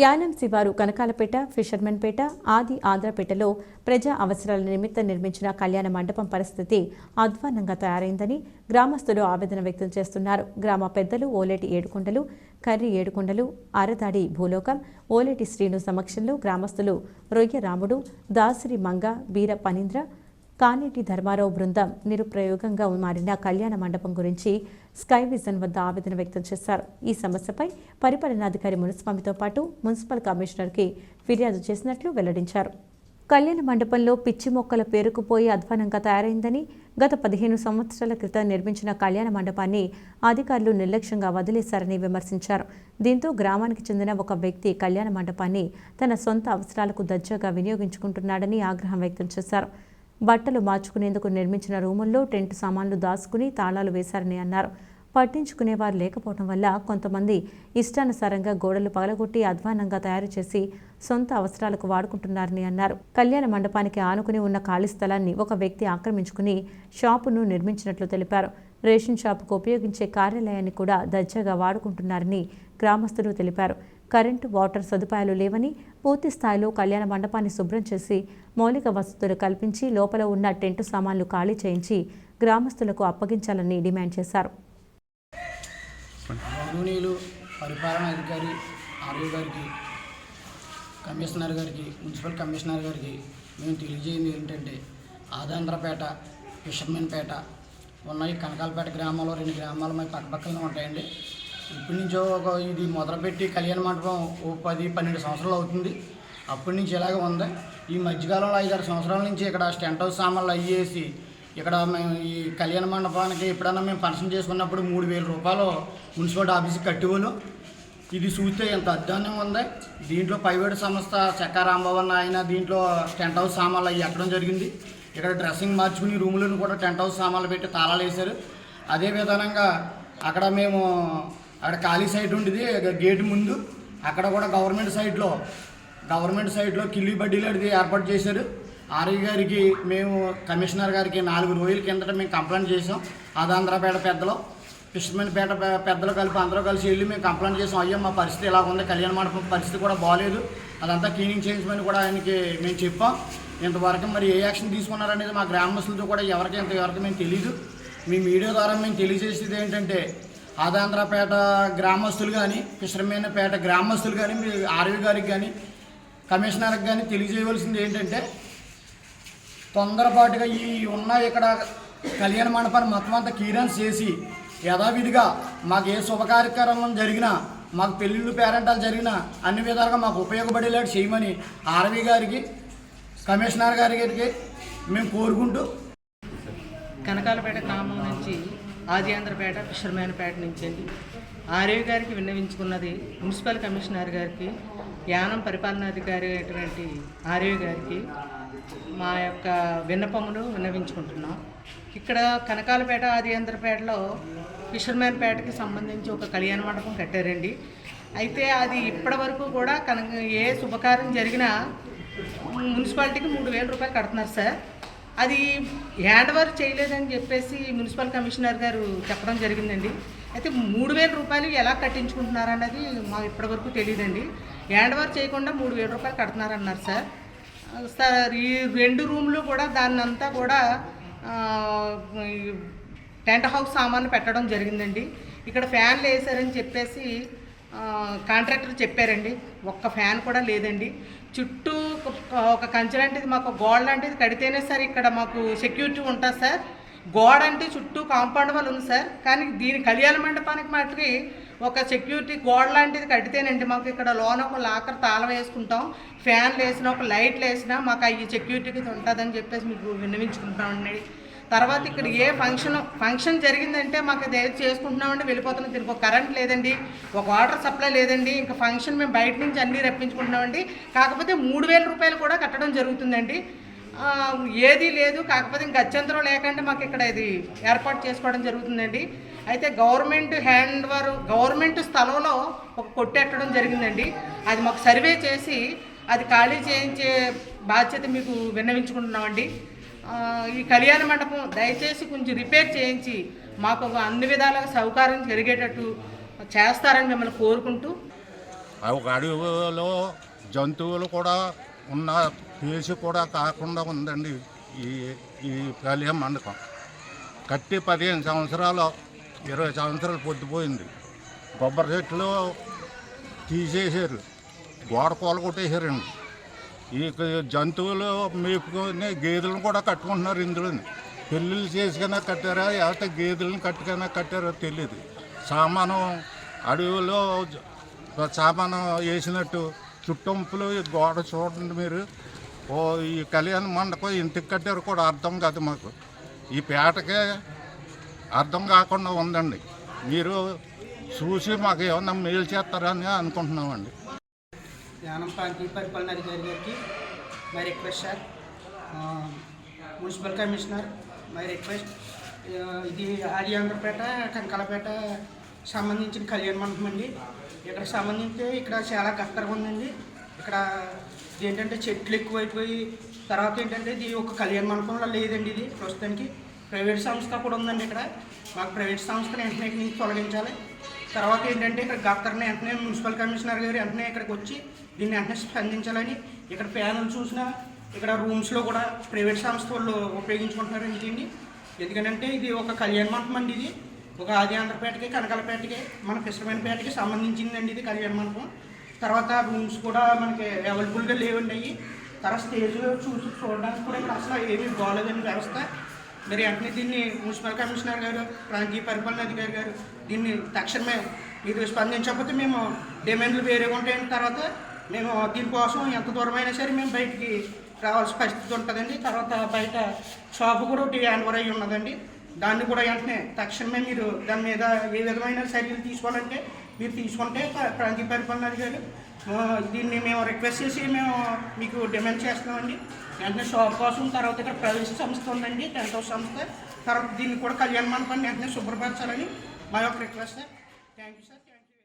యానం శివారు కనకాలపేట ఫిషర్మెన్పేట ఆది ఆంధ్రపేటలో ప్రజా అవసరాల నిమిత్తం నిర్మించిన కళ్యాణ మండపం పరిస్థితి అధ్వానంగా తయారైందని గ్రామస్తులు ఆవేదన వ్యక్తం చేస్తున్నారు. గ్రామ పెద్దలు ఓలేటి ఏడుకొండలు కర్రి ఏడుకొండలు అరదాడి భూలోకం ఓలేటి శ్రీను సమక్షంలో గ్రామస్తులు రొయ్య రాముడు దాసిరి మంగ వీర పనీంద్ర కానేటి ధర్మారావు బృందం నిరుప్రయోగంగా మారిన కళ్యాణ మండపం గురించి స్కై విజన్ వద్ద ఆవేదన వ్యక్తం చేశారు. ఈ సమస్యపై పరిపాలనాధికారి మునిస్వామితో పాటు మున్సిపల్ కమిషనర్కి ఫిర్యాదు చేసినట్లు వెల్లడించారు. కళ్యాణ మండపంలో పిచ్చి మొక్కల పేరుకుపోయి అధ్వానంగా తయారైందని గత పదిహేను సంవత్సరాల క్రితం నిర్మించిన కళ్యాణ మండపాన్ని అధికారులు నిర్లక్ష్యంగా వదిలేశారని విమర్శించారు. దీంతో గ్రామానికి చెందిన ఒక వ్యక్తి కళ్యాణ మండపాన్ని తన సొంత అవసరాలకు దర్జాగా వినియోగించుకుంటున్నాడని ఆగ్రహం వ్యక్తం చేశారు. బట్టలు మార్చుకునేందుకు నిర్మించిన రూముల్లో టెంట్ సామాన్లు దాచుకుని తాళాలు వేశారని అన్నారు. పట్టించుకునేవారు లేకపోవడం వల్ల కొంతమంది ఇష్టానుసారంగా గోడలు పగలగొట్టి అధ్వానంగా తయారు చేసి సొంత అవసరాలకు వాడుకుంటున్నారని అన్నారు. కళ్యాణ మండపానికి ఆనుకుని ఉన్న ఖాళీ స్థలాన్ని ఒక వ్యక్తి ఆక్రమించుకుని షాపును నిర్మించినట్లు తెలిపారు. రేషన్ షాపుకు ఉపయోగించే కార్యాలయాన్ని కూడా దర్జాగా వాడుకుంటున్నారని గ్రామస్తులు తెలిపారు. కరెంటు వాటర్ సదుపాయాలు లేవని పూర్తి స్థాయిలో కళ్యాణ మండపాన్ని శుభ్రం చేసి మౌలిక వసతులు కల్పించి లోపల ఉన్న టెంటు సామాన్లు ఖాళీ చేయించి గ్రామస్తులకు అప్పగించాలని డిమాండ్ చేశారు. పరిపాలన అధికారి ఆర్యో గారికి కమిషనర్ గారికి మున్సిపల్ కమిషనర్ గారికి మేము తెలియజేయండి ఏంటంటే ఆదాంధ్రపేట ఫిషర్మెన్పేట ఉన్నాయి కనకాలపేట గ్రామంలో రెండు గ్రామాలు మరి పక్కపక్కన ఉంటాయండి. ఇప్పటి నుంచో ఒక ఇది మొదలుపెట్టి కళ్యాణ మండపం ఓ పది పన్నెండు సంవత్సరాలు అవుతుంది. అప్పటి నుంచి ఇలాగే ఉంది. ఈ మధ్యకాలంలో ఐదారు సంవత్సరాల నుంచి ఇక్కడ స్టెంట్ హౌస్ సామాన్లు అయ్యేసి ఇక్కడ మేము ఈ కళ్యాణ మండపానికి ఎప్పుడన్నా మేము ఫంక్షన్ చేసుకున్నప్పుడు మూడు వేల రూపాయలు మున్సిపల్ ఆఫీస్కి కట్టేవాళ్ళు ఇది చూస్తే ఎంత అధ్వానంగా ఉంది. దీంట్లో ప్రైవేట్ సంస్థ చెక్క రాంభవన్ ఆయన దీంట్లో టెంట్ హౌస్ సామాన్లు అవి ఎక్కడం జరిగింది. ఇక్కడ డ్రెస్సింగ్ మార్చుకుని రూములను కూడా టెంట్ హౌస్ సామాన్లు పెట్టి తాళాలు వేశారు. అదే విధానంగా అక్కడ మేము అక్కడ ఖాళీ సైట్ ఉండేది గేట్ ముందు. అక్కడ కూడా గవర్నమెంట్ సైట్లో గవర్నమెంట్ సైట్లో కిల్లి బడ్డీలు అది ఏర్పాటు చేశారు. ఆర్య గారికి మేము కమిషనర్ గారికి నాలుగు రోజుల కిందట మేము కంప్లైంట్ చేసాం ఆదాంధ్రపేట పెద్దలు ఫిషర్మెన్ పెద్దలు కలిపి అందరూ కలిసి వెళ్ళి మేము కంప్లైంట్ చేసాం అయ్యో మా పరిస్థితి ఇలా ఉంది? కళ్యాణ మండపం పరిస్థితి కూడా బాగాలేదు అదంతా క్లీనింగ్ చేయించమని కూడా ఆయనకి మేము చెప్పాం. ఇంతవరకు మరి ఏ యాక్షన్ తీసుకున్నారనేది మా గ్రామస్తులతో కూడా ఎవరికి ఇంతవరకు మేము తెలియదు మీ మీడియా ద్వారా మేము తెలియజేసేది ఏంటంటే ఆదాంధ్రపేట గ్రామస్తులు కానీ ఫిషర్మెన్ పేట గ్రామస్తులు కానీ మీ ఆర్వి గారికి కానీ కమిషనర్కి కానీ తెలియజేయవలసింది ఏంటంటే తొందరపాటుగా ఈ ఉన్న ఇక్కడ కళ్యాణ మండపాన్ని మొత్తం అంతా క్లియరెన్స్ చేసి యథావిధిగా మాకు ఏ శుభకార్యక్రమం జరిగినా మాకు పెళ్ళిళ్ళు పేరెంటాలు జరిగినా అన్ని విధాలుగా మాకు ఉపయోగపడేలాంటి చేయమని ఆర్వి గారికి కమిషనర్ గారికి మేము కోరుకుంటూ కనకాలపేట గ్రామం నుంచి ఆదియాంధ్రపేట ఫిషర్మ్యాన్పేట నుంచి అండి ఆర్యూ గారికి విన్నవించుకున్నది మున్సిపల్ కమిషనర్ గారికి యానం పరిపాలనాధికారి అయినటువంటి ఆర్యూ గారికి మా యొక్క విన్నపములు విన్నవించుకుంటున్నాం. ఇక్కడ కనకాలపేట ఆదియాంధ్రపేటలో ఫిషర్మ్యాన్పేటకి సంబంధించి ఒక కళ్యాణ మండపం కట్టారండి. అయితే అది ఇప్పటి వరకు కూడా కన ఏ శుభకార్యం జరిగినా మున్సిపాలిటీకి మూడు వేల రూపాయలు కడుతున్నారు సార్. అది హ్యాండ్ ఓవర్ చేయలేదని చెప్పేసి మున్సిపల్ కమిషనర్ గారు చెప్పడం జరిగిందండి. అయితే మూడు వేల రూపాయలు ఎలా కట్టించుకుంటున్నారన్నది మాకు ఇప్పటివరకు తెలియదండి హ్యాండ్ ఓవర్ చేయకుండా మూడు వేల రూపాయలు కడుతున్నారన్నారు సార్. సార్ ఈ రెండు రూమ్లు కూడా దాన్ని అంతా కూడా టెంట్ హౌస్ సామాన్లు పెట్టడం జరిగిందండి. ఇక్కడ ఫ్యాన్లు వేసారని చెప్పేసి కాంట్రాక్టర్ చెప్పారండి ఒక్క ఫ్యాన్ కూడా లేదండి. చుట్టూ ఒక- కంచె లాంటిది మాకు గోడ లాంటిది కడితేనే సార్ ఇక్కడ మాకు సెక్యూరిటీ ఉంటుంది సార్. గోడ అంటే చుట్టూ కాంపౌండ్ వాళ్ళు ఉంది సార్. కానీ దీని కళ్యాణ మండపానికి మటుకి ఒక సెక్యూరిటీ గోడ లాంటిది కడితేనండి. మాకు ఇక్కడ లోన ఒక లాకర్ తాళం వేసుకుంటాం. ఫ్యాన్లు వేసినా ఒక లైట్లు వేసినా మాకు అవి సెక్యూరిటీకి ఉంటుందని చెప్పేసి మీకు విన్నవించుకుంటామండి తర్వాత ఇక్కడ ఏ ఫంక్షన్ ఫంక్షన్ జరిగిందంటే మాకు అది ఏది చేసుకుంటున్నామంటే వెళ్ళిపోతున్నాం దీనికి ఒక కరెంట్ లేదండి ఒక వాటర్ సప్లై లేదండి ఇంకా ఫంక్షన్ మేము బయట నుంచి అన్నీ రప్పించుకుంటున్నామండి. కాకపోతే మూడు వేల రూపాయలు కూడా కట్టడం జరుగుతుందండి. ఏదీ ఏది లేదు కాకపోతే ఇంకా అత్యంతరం లేకుండా మాకు ఇక్కడ ఇది ఏర్పాటు చేసుకోవడం జరుగుతుందండి. అయితే గవర్నమెంట్ హ్యాండ్ వారు గవర్నమెంట్ స్థలంలో ఒక కొట్టెట్టడం జరిగిందండి. అది మాకు సర్వే చేసి అది ఖాళీ చేయించే బాధ్యత మీకు విన్నవించుకుంటున్నామండి. ఈ కళ్యాణ మండపం దయచేసి కొంచెం రిపేర్ చేయించి మాకు ఒక అన్ని విధాలుగా సౌకర్యం జరిగేటట్టు చేస్తారని మిమ్మల్ని కోరుకుంటూ ఒక అడవిలో జంతువులు కూడా ఉన్న పేసి కూడా కాకుండా ఉందండి ఈ ఈ కళ్యాణ మండపం. కట్టి పదిహేను సంవత్సరాలు ఇరవై సంవత్సరాలు పొద్దుపోయింది కొబ్బరి చెట్లు తీసేసారు గోడ కూల కొట్టేశారండి ఈ జంతువులు మేపుకొని గేదెలను కూడా కట్టుకుంటున్నారు ఇందులోని. పెళ్ళిళ్ళు చేసుకున్నా కట్టారా లేకపోతే గేదెలను కట్టుకున్నా కట్టారో తెలియదు సామాను అడవిలో సామాను వేసినట్టు చుట్టంపులు గోడ చూడండి మీరు. ఓ ఈ కళ్యాణ మండపం ఇంటికి కట్టారు కూడా అర్థం కాదు మాకు. ఈ పేటకే అర్థం కాకుండా ఉందండి. మీరు చూసి మాకు ఏమన్నా మేలు చేస్తారని అనుకుంటున్నామండి. యానం ప్రాంతీయ పరిపాలన అధికారి గారికి my request sir. Municipal commissioner my request. ఇది ఆర్యాంధ్రపేట కంకలపేట సంబంధించిన కళ్యాణ మండపం అండి. ఇక్కడ సంబంధించి ఇక్కడ చాలా కష్టంగా ఉందండి. ఇక్కడ ఏంటంటే చెట్లు ఎక్కువైపోయి తర్వాత ఏంటంటే ఇది ఒక కళ్యాణ మండపంలో లేదండి ఇది. ప్రస్తుతానికి ప్రైవేట్ సంస్థ కూడా ఉందండి ఇక్కడ. మాకు ప్రైవేట్ సంస్థను వెంటనే నుంచి తొలగించాలి. తర్వాత ఏంటంటే ఇక్కడ గత్తర్ని వెంటనే మున్సిపల్ కమిషనర్ గారు వెంటనే ఇక్కడికి వచ్చి దీన్ని వెంటనే స్పందించాలని ఇక్కడ ప్యానల్ చూసినా ఇక్కడ రూమ్స్లో కూడా ప్రైవేట్ సంస్థ వాళ్ళు ఉపయోగించుకుంటున్నారు దీన్ని ఎందుకంటే ఇది ఒక కళ్యాణ మండపం అండి ఇది. ఒక ఆది ఆంధ్రపేటకి కనకాలపేటకి మన పేటకి సంబంధించిందండి ఇది కళ్యాణ మండపం. తర్వాత రూమ్స్ కూడా మనకి అవైలబుల్గా లేవండి తర్వాత స్టేజ్ చూసి చూడడానికి కూడా ఇక్కడ అసలు ఏమీ బాగోలేదండి వ్యవస్థ. మరి వెంటనే దీన్ని మున్సిపల్ కమిషనర్ గారు ప్రాంతీయ పరిపాలన అధికారి గారు దీన్ని తక్షణమే మీరు స్పందించకపోతే మేము డిమాండ్లు వేరే ఉంటాయని తర్వాత మేము దీనికోసం ఎంత దూరమైనా సరే మేము బయటికి రావాల్సిన పరిస్థితి ఉంటుందండి. తర్వాత బయట షాపు కూడా ఒకటి హ్యాండ్ ఓవర్ అయ్యి ఉన్నదండి. దాన్ని కూడా వెంటనే తక్షణమే మీరు దాని మీద ఏ విధమైన చర్యలు తీసుకోవాలంటే మీరు తీసుకుంటే ప్ర- ప్రాంతీయ పరిపాలన అధికారి దీన్ని మేము రిక్వెస్ట్ చేసి మేము మీకు డిమాండ్ చేస్తున్నామండి. వెంటనే షాప్ కోసం తర్వాత ఇక్కడ ప్రైవేట్ సంస్థ ఉందండి టెంట్ హౌస్ సంస్థ. తర్వాత దీన్ని కూడా కళ్యాణ మండపాన్ని వెంటనే శుభ్రపరచాలని మా యొక్క request. Sir thank you sir thank you